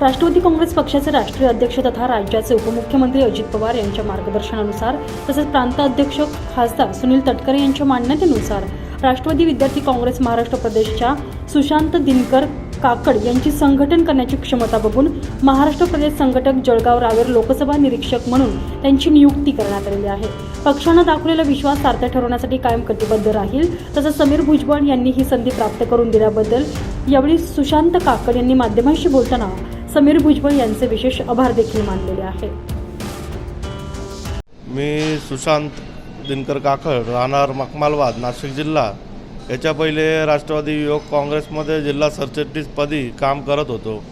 राष्ट्रवादी काँग्रेस पक्षाचे राष्ट्रीय अध्यक्ष तथा राज्याचे उपमुख्यमंत्री अजित पवार यांच्या मार्गदर्शनानुसार तसेच प्रांत अध्यक्ष खासदार सुनील तटकरे यांच्या मान्यतेनुसार राष्ट्रवादी विद्यार्थी काँग्रेस महाराष्ट्र प्रदेशच्या सुशांत दिनकर काकड यांची संघटन करण्याची क्षमता बघून महाराष्ट्र प्रदेश संघटक जळगाव रावेर लोकसभा निरीक्षक म्हणून त्यांची नियुक्ती करण्यात आलेली आहे. पक्षानं दाखवलेला विश्वास सार्थ ठरवण्यासाठी कायम कटिबद्ध राहील तसंच समीर भुजबळ यांनी ही संधी प्राप्त करून दिल्याबद्दल यावेळी सुशांत काकड यांनी माध्यमांशी बोलताना समीर भुजबळ यांचे विशेष आभार देखील मानलेले आहे मी सुशांत दिनकर काकड राहणार मखमालवाद नाशिक जिल्हा. याच्या पहिले राष्ट्रवादी युवक काँग्रेसमध्ये जिल्हा सरचिटणीसपदी काम करत होतो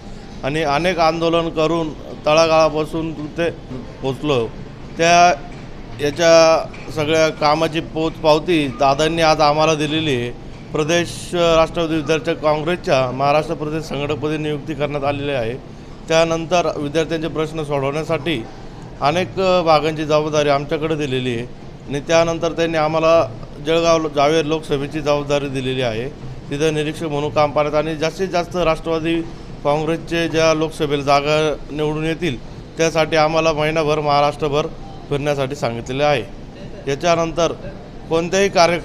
आणि अनेक आंदोलन करून तळागाळापासून ते पोचलो. त्या याच्या सगळ्या कामाची पोच पावती दादांनी आज आम्हाला दिलेली आहे. प्रदेश राष्ट्रवादी विद्यार्थी काँग्रेसच्या महाराष्ट्र प्रदेश संघटकपदी नियुक्ती करण्यात आलेली आहे. त्यानंतर विद्यार्थ्यांचे प्रश्न सोडवण्यासाठी अनेक भागांची जबाबदारी आमच्याकडे दिलेली आहे. आणि त्यानंतर त्यांनी आम्हाला जळगाव जावेर लोकसभेची जबाबदारी दिलेली आहे. तिथं निरीक्षक म्हणून काम पाहण्यात आणि जास्तीत जास्त राष्ट्रवादी काँग्रेसचे ज्या लोकसभेला जागा निवडून येतील त्यासाठी आम्हाला महिनाभर महाराष्ट्रभर फिरण्यासाठी सांगितलेले आहे. याच्यानंतर कोणत्याही कार्य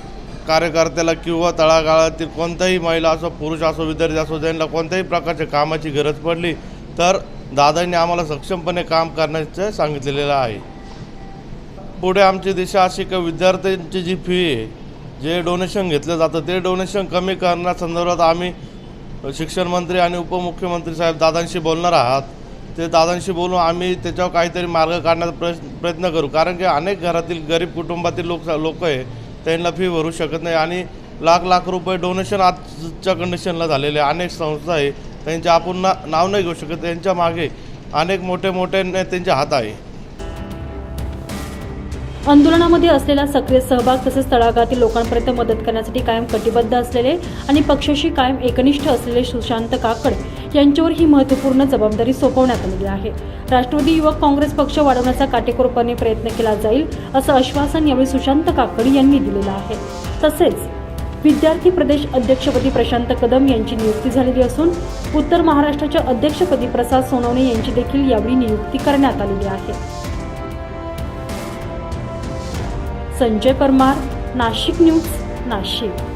कार्यकर्त्याला किंवा तळागाळातील कोणत्याही महिला असो पुरुष असो विद्यार्थी असो त्यांना कोणत्याही प्रकारच्या कामाची गरज पडली तर दादांनी आम्हाला सक्षमपणे काम करण्याचं सांगितलेलं आहे. पुढे आमची दिशा अशी की विद्यार्थ्यांची जी फी आहे जे डोनेशन घेतलं जातं ते डोनेशन कमी करण्यासंदर्भात आम्ही शिक्षण मंत्री आणि उपमुख्यमंत्री साहेब दादांशी बोलणार आहात. ते दादांशी बोलून आम्ही त्याच्यावर काहीतरी मार्ग काढण्याचा प्रयत्न प्रयत्न करू. कारण की अनेक घरातील गरीब कुटुंबातील लोक लोक आहे त्यांना फी भरू शकत नाही आणि लाख लाख रुपये डोनेशन आजच्या कंडिशनला झालेले आहे. अनेक संस्था आहे त्यांचे आपण ना नाव नाही घेऊ शकत. त्यांच्या मागे अनेक मोठे मोठे नेत्यांचे हात आहे. आंदोलनामध्ये असलेला सक्रिय सहभाग तसेच तळागातील लोकांपर्यंत मदत करण्यासाठी कायम कटिबद्ध असलेले आणि पक्षाशी कायम एकनिष्ठ असलेले सुशांत काकड यांच्यावर ही महत्त्वपूर्ण जबाबदारी सोपवण्यात आलेली आहे. राष्ट्रवादी युवक काँग्रेस पक्ष वाढवण्याचा काटेकोरपणे प्रयत्न केला जाईल असं आश्वासन यावेळी सुशांत काकड यांनी दिलेलं आहे. तसेच विद्यार्थी प्रदेश अध्यक्षपदी प्रशांत कदम यांची नियुक्ती झालेली असून उत्तर महाराष्ट्राच्या अध्यक्षपदी प्रसाद सोनवणे यांची देखील यावेळी नियुक्ती करण्यात आलेली आहे. संजय परमार नाशिक न्यूज नाशिक.